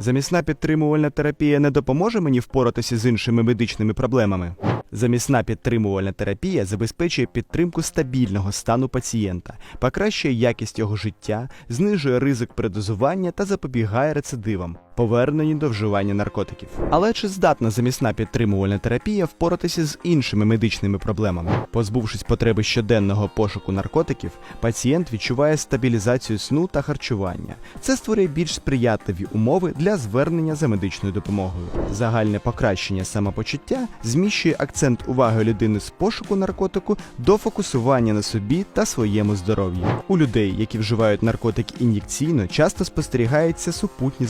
Замісна підтримувальна терапія не допоможе мені впоратися з іншими медичними проблемами. Замісна підтримувальна терапія забезпечує підтримку стабільного стану пацієнта, покращує якість його життя, знижує ризик передозування та запобігає рецидивам, поверненню до вживання наркотиків. Але чи здатна замісна підтримувальна терапія впоратися з іншими медичними проблемами? Позбувшись потреби щоденного пошуку наркотиків, пацієнт відчуває стабілізацію сну та харчування. Це створює більш сприятливі умови для звернення за медичною допомогою. Загальне покращення самопочуття зміщує акцент уваги людини з пошуку наркотику до фокусування на собі та своєму здоров'ї. У людей, які вживають наркотики ін'єкційно, часто спостерігаються супутні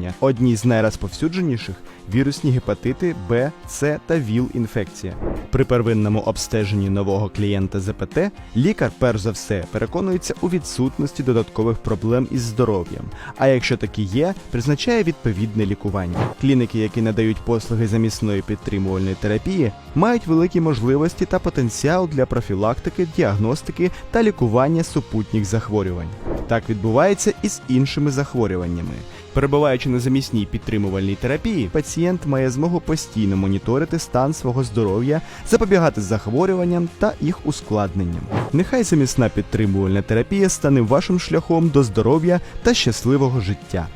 захворювання. Одні з найрозповсюдженіших вірусні гепатити Б, С та ВІЛ-інфекція. При первинному обстеженні нового клієнта ЗПТ лікар перш за все переконується у відсутності додаткових проблем із здоров'ям. А якщо такі є, призначає відповідне лікування. Клініки, які надають послуги замісної підтримувальної терапії, мають великі можливості та потенціал для профілактики, діагностики та лікування супутніх захворювань. Так відбувається і з іншими захворюваннями. Перебуваючи на замісній підтримувальній терапії, пацієнт має змогу постійно моніторити стан свого здоров'я, запобігати захворюванням та їх ускладненням. Нехай замісна підтримувальна терапія стане вашим шляхом до здоров'я та щасливого життя.